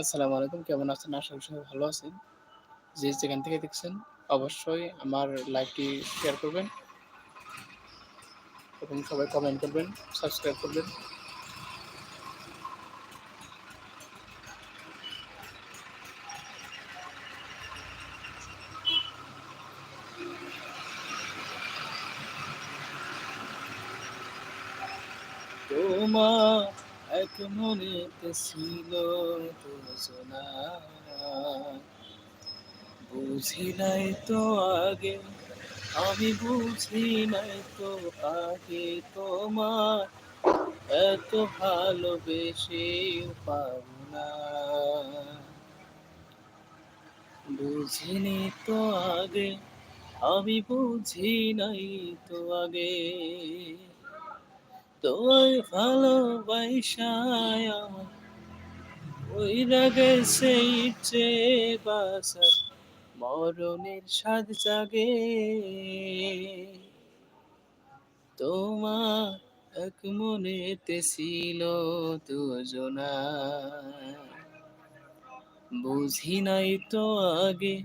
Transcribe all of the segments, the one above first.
আসসালামু আলাইকুম, কেমন আছেন? আশা করি সবাই ভালো আছেন। যে যেখান থেকে দেখছেন, অবশ্যই আমার লাইভটি শেয়ার করবেন এবং সবাই কমেন্ট করবেন সাবস্ক্রাইব করবেন তোমার এক মনেতে ছিল বুঝি নাই তো আগে, আমি বুঝি নাই তো আগে। তোমার এত ভালোবেসে পাব না বুঝিনি তো আগে, আমি বুঝি নাই তো আগে। তোর ভালোবাসায় ওই রাগে সেই যে বাসার, মরণের স্বাদ জাগে। তোমার এক মনেতে ছিল দুজনা। বুঝি নাই তো আগে,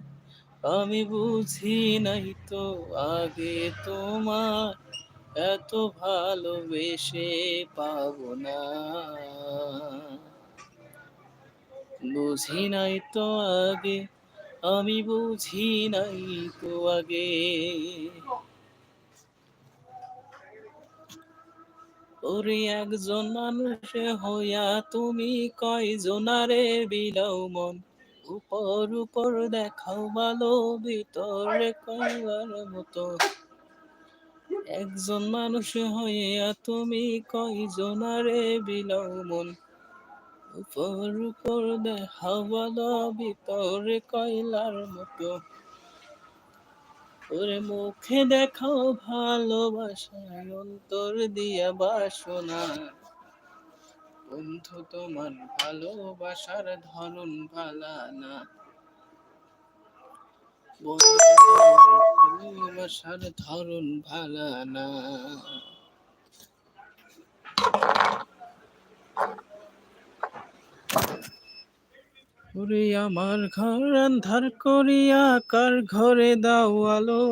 আমি বুঝি নাই তো আগে তোমার এত ভালোবেসে পাব না। বুঝি নাই তো আগে, আমি বুঝি নাই তো আগে। ওরে একজন মানুষে হইয়া তুমি কয়জনারে বিলাও মন? উপর উপর দেখাও ভালো, ভিতরে কইবার মতো একজন মানুষ হইয়া তুমি কয়জনারে বিলাও মন উপর উপর দেখাও ভালো ভিতরে কয়লার মতো। ওরে মুখে দেখাও ভালোবাসা অন্তর দিয়া বাসনা। বন্ধু, তোমার ভালোবাসার ধরন ভালা না বন্ধু ভালোবাসার ধরন ভালা না ওরে আমার ঘর আন্ধার করিয়া কার ঘরে দাও আলো?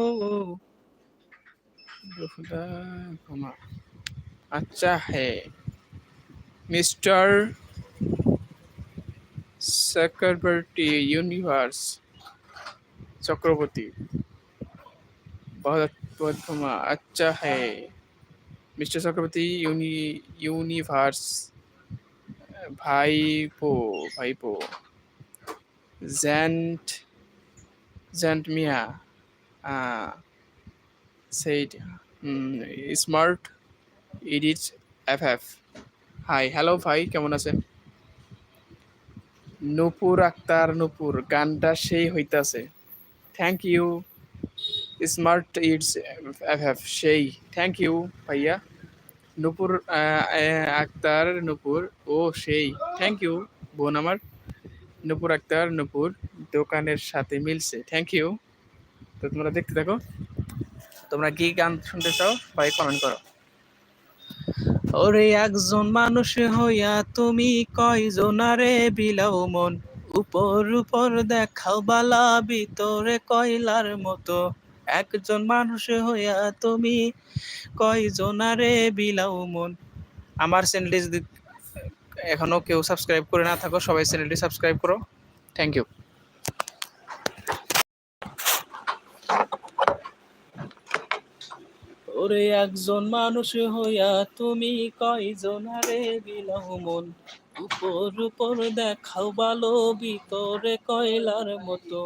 আচ্ছা হে। Mister Chakraborty universe Chakraborty. बहुत बहुत क्षमा अच्छा है मिस्टर चक्रवर्ती यूनि यूनिवर्स ভাইপো ভাইপো জ্যান্ট জ্যান্ট মিয়া said smart edit F F hi hello ভাই কেমন আছেন নূপুর আক্তার নূপুর গানটা সেই হইতাছে thank you smart it's F সেই থ্যাংক ইউ ভাইয়া নূপুর আক্তার নূপুর ও সেই থ্যাংক ইউ বোন আমার নূপুর আক্তার নূপুর দোকানের সাথে মিলছে। থ্যাংক ইউ তো তোমরা দেখতে থাকো। তোমরা কি গান শুনতে চাও? ভাই কমেন্ট করো। ওরে একজন মানুষ হইয়া তুমি কয়জনারে বিলাও মন? উপর উপর দেখাও বালা ভিতরে কয়লার মতো। একজন মানুষ হইয়া তুমি কয়জনারে বিলাও মন? আমার চ্যানেলটি যদি এখনও কেউ সাবস্ক্রাইব করে না থাকো, সবাই চ্যানেলটি সাবস্ক্রাইব করো। থ্যাংক ইউ ওরে একজন মানুষ হইয়া তুমি কয়জনারে বিলাও মন? উপর উপর দেখাও ভালো ভিতরে কয়লার মতো।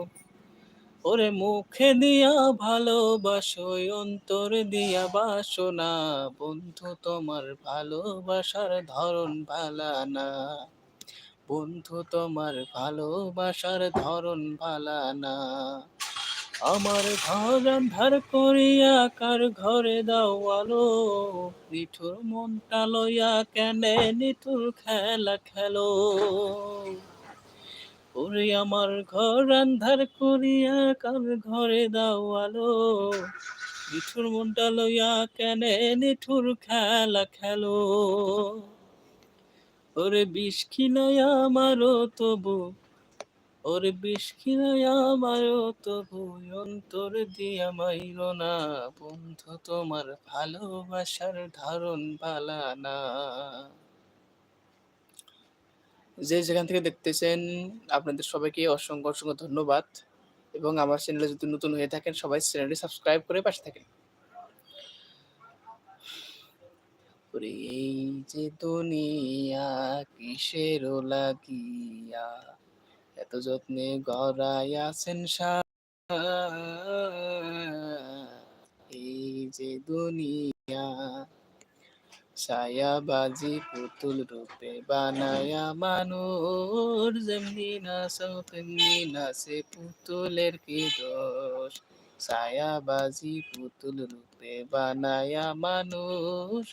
ওরে মুখে দিয়া ভালোবাসো অন্তর দিয়া বাসনা। বন্ধু, তোমার ভালোবাসার ধরন ভালা না বন্ধু, তোমার ভালোবাসার ধরন ভালা না আমার ঘর আন্ধার করিয়া কার ঘরে দাও আলো? নিঠুর মনটা লইয়া কেনে নিঠুর খেলা খেলো? ওরে আমার ঘর আন্ধার করিয়া কার ঘরে দাও আলো? নিঠুর মনটা লইয়া কেনে নিঠুর খেলা খেলো? ওরে বিষ খিনায় আমারও তবু, ওরে বিষ খিনায় আমারও তবু, অন্তর দিয়া মাইর না বন্ধু, তোমার ভালোবাসার ধারণ পালা না। যে যেখান থেকে দেখতেছেন, আপনাদের সবাইকে অসংখ্য অসংখ্য ধন্যবাদ। এবং আমার চ্যানেলে যদি নতুন হয়ে থাকেন, সবাই চ্যানেলটি সাবস্ক্রাইব করে পাশে থাকেন। এই যে দুনিয়া, কিসের লাগিয়া? এত যত্নে গড়াই আছেন এই যে দুনিয়া ছায়াবাজি পুতুল রূপে বানায়া মানুষ। যেমনি নাচাও তেমনি নাচে পুতুলের কি দোষ? ছায়াবাজি পুতুল রূপে বানায়া মানুষ।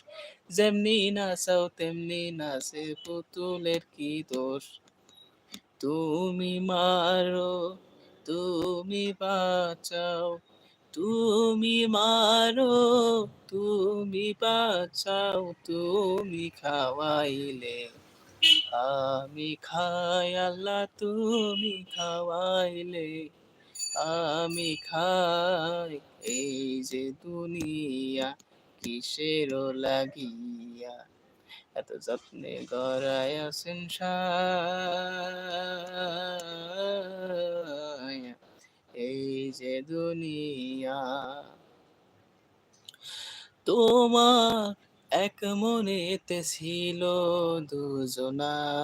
যেমনি নাচাও তেমনি নাচে পুতুলের কি দোষ? তুমি মারো, তুমি বাঁচাও তুমি মারো, তুমি বাঁচাও, তুমি খাওয়াইলে। আমি খাই আল্লাহ, তুমি খাওয়াইলে। আমি খাই এই যে দুনিয়া, কিসের লাগিয়া? এত যত্নে গড়ায় আছেন এই যে দুনিয়া, তোমার এক মনেতে ছিল দুজনায়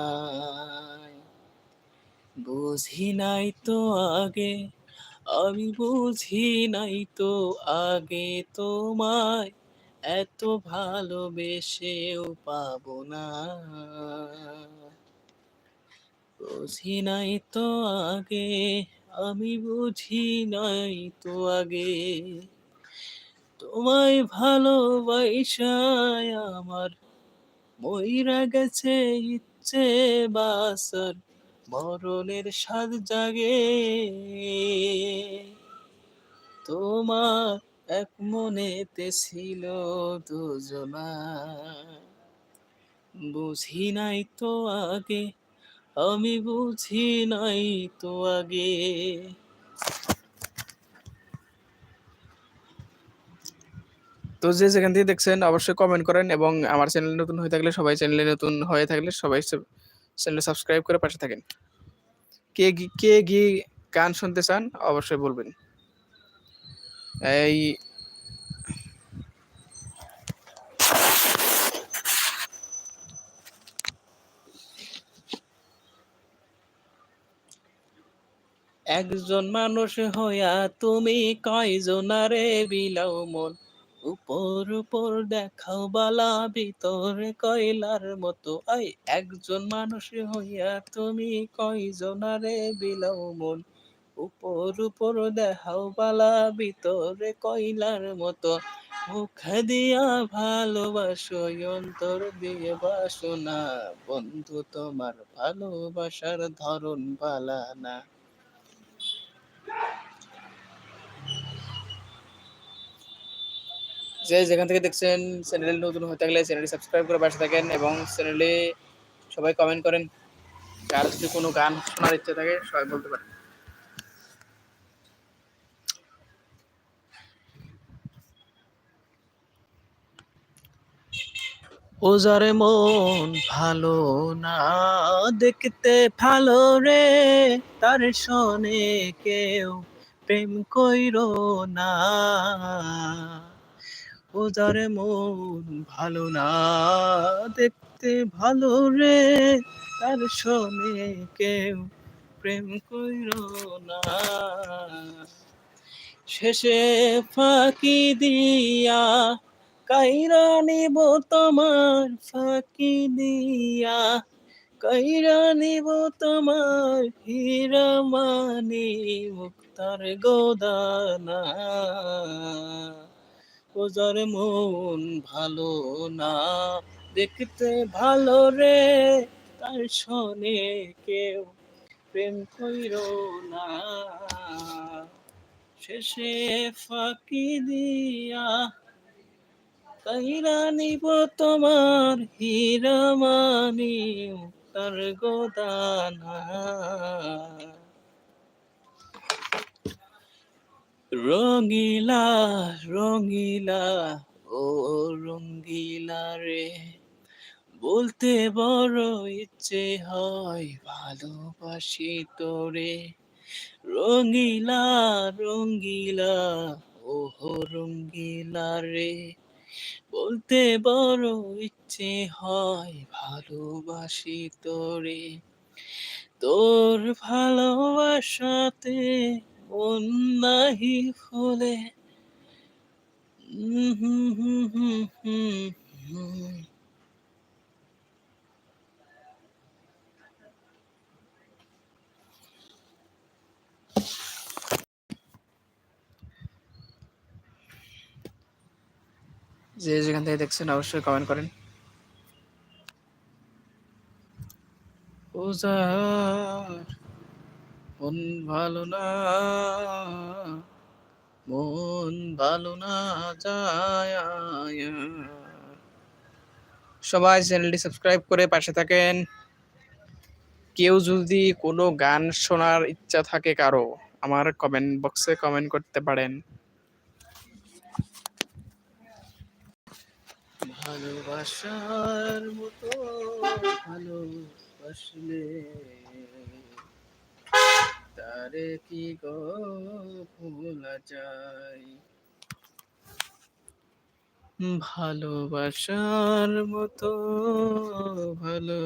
বুঝি নাই তো আগে, আমি বুঝি নাই তো আগে তোমায় এত ভালোবেসেও পাব না। বুঝি নাই তো আগে আমি বুঝি নাই তো আগে। তোমায় ভালোবাসায় আমার মইরা গেছে ইচ্ছে বাসার, মরণের স্বাদ জাগে। তোমার এক মনেতে ছিল দুজনা, বুঝি নাই তো আগে আমি বুঝি নাই তো আগে। তো যে যেখান থেকে দেখছেন, অবশ্যই কমেন্ট করেন এবং আমার চ্যানেল নতুন হয়ে থাকলে, সবাই চ্যানেলে নতুন হয়ে থাকলে সবাই চ্যানেল সাবস্ক্রাইব করে পাশে থাকেন। কে কে গিয়ে গান শুনতে চান, অবশ্যই বলবেন। এই একজন মানুষ হইয়া তুমি কয়জনারে বিলাও মন? উপর উপর দেখাও বালা, ভিতরে কয়লার মতো। আই একজন মানুষ হইয়া তুমি কয়জনারে বিলাও মন? উপর উপর দেখাও বালা, ভিতরে কয়লার মতো। মুখ দিয়া ভালোবাসো, অন্তর দিয়ে বাসো না। বন্ধু, তোমার ভালোবাসার ধরন পালা না। যে যেখান থেকে দেখছেন চ্যানেলে নতুন হয়ে থাকলে চ্যানেলটি সাবস্ক্রাইব করে পাশে থাকেন এবং চ্যানেলে সবাই কমেন্ট করেন। আর যদি কোনো গান শোনার ইচ্ছে থাকে, সবাই বলতে পারেন। ওজারে মন ভালো না, দেখতে ভালো রে। তার শোনে কেউ প্রেম কইর না। ওজারে মন ভালো না, দেখতে ভালো রে। তার শোনে কেউ প্রেম কইর না। শেষে ফাঁকি দিয়া কাইরা নিব তোমার ফাঁকি দিয়া? কাইরা নিব তোমার হীরা মানি মুক্তার গোদানা? ওজার মন ভালো না, দেখতে ভালো রে, তার শোনে কেউ প্রেম কইর না। শেষে ফাঁকি দিয়া কাইরা তোমার হীরা মানি তার গোদানা। রঙিলা রঙিলা, ও রঙ্গিলা রে। বলতে বড় ইচ্ছে হয় ভালোবাসি তোরে। রঙিলা রঙ্গিলা ওহো রঙ্গিলা রে। বলতে বড় ইচ্ছে হয় ভালোবাসি তোরে। তোর ভালোবাসাতে মন নাহি হুম হুম হুম হুম। যে যেখান থেকে দেখছেন অবশ্যই কমেন্ট করেন। মন ভালো না, মন ভালো না যায়। সবাই চ্যানেলটি সাবস্ক্রাইব করে পাশে থাকেন। কেউ যদি কোনো গান শোনার ইচ্ছা থাকে কারও, আমার কমেন্ট বক্সে কমেন্ট করতে পারেন। ভালোবাসার মতো ভালোবাসলে। তারে কি গো ভোলা যায়? ভালোবাসার মতো ভালো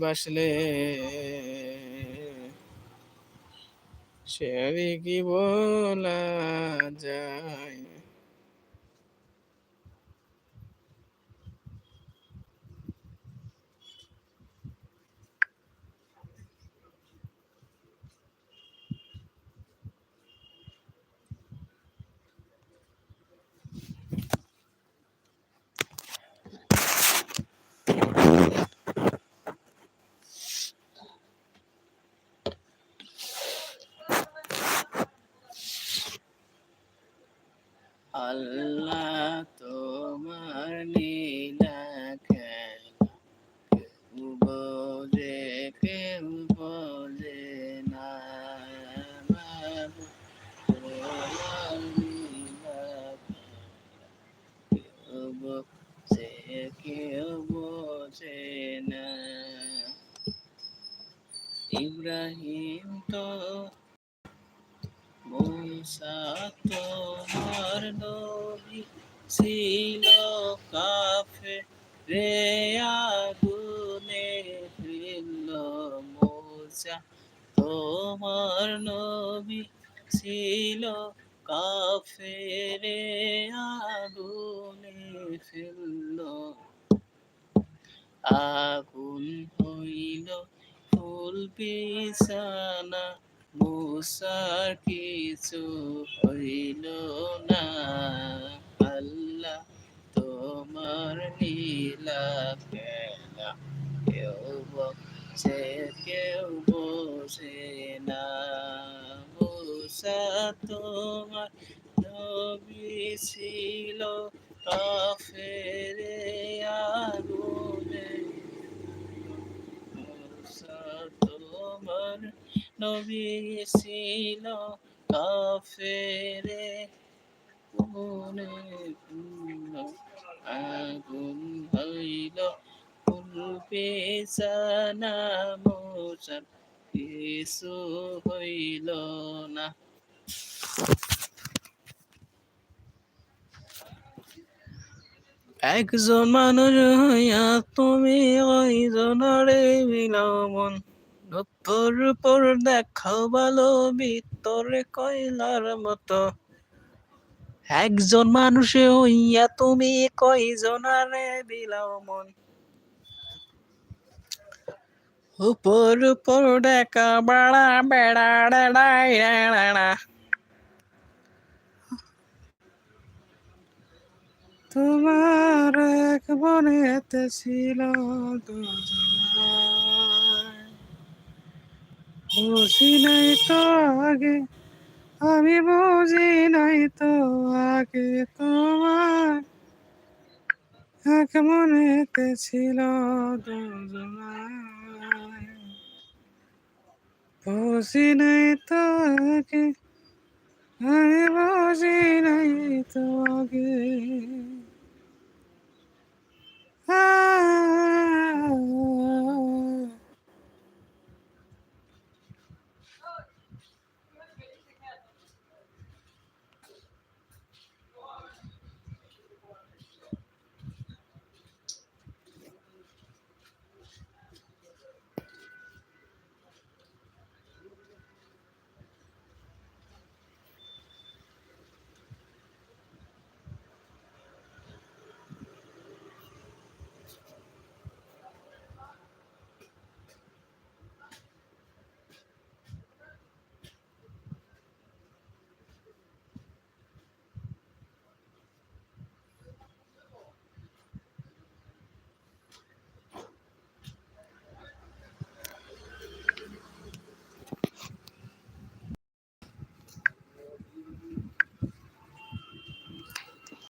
বাসলে সে কি বলা যায়? আল্লাহ তোমার নবী ছিল কাফে রে আগুনে ফিরল মুসা তোমার নবী ছিল কাফে রে আগুনে ফিরল আগুন হইল ফুল বিছানা মুসার কিছু হইল না। আল্লাহ তোমার নীলা খেলা কেউ বসে কেউ বসে না। মুসা তোমার নবী ছিল কাফেরে আগুনে। মুসা তোমার নবী ছিল কাফেরে কোনে পূর্ণ আগুন হইল। ফুলবে জানা মোসার কিছু হইল না। একজন মানুষ হইয়া তুমি ওইজনরে মিলমন নতুর উপর দেখাও ভালো ভিতরে কয়লার মতো একজন মানুষে হইয়া তুমি কয়জনারে বিলাও মন উপর উপর দেখা বাড়া বেড়া ডাড়া তোমার এক বনেতে ছিল দুজনায়। বুঝি নাই তো আগে, আমি বুঝি নাই তো আগে তোমার। এক মনেতে ছিল বুঝি নাই তো আগে, আমি বুঝি নাই তো আগে।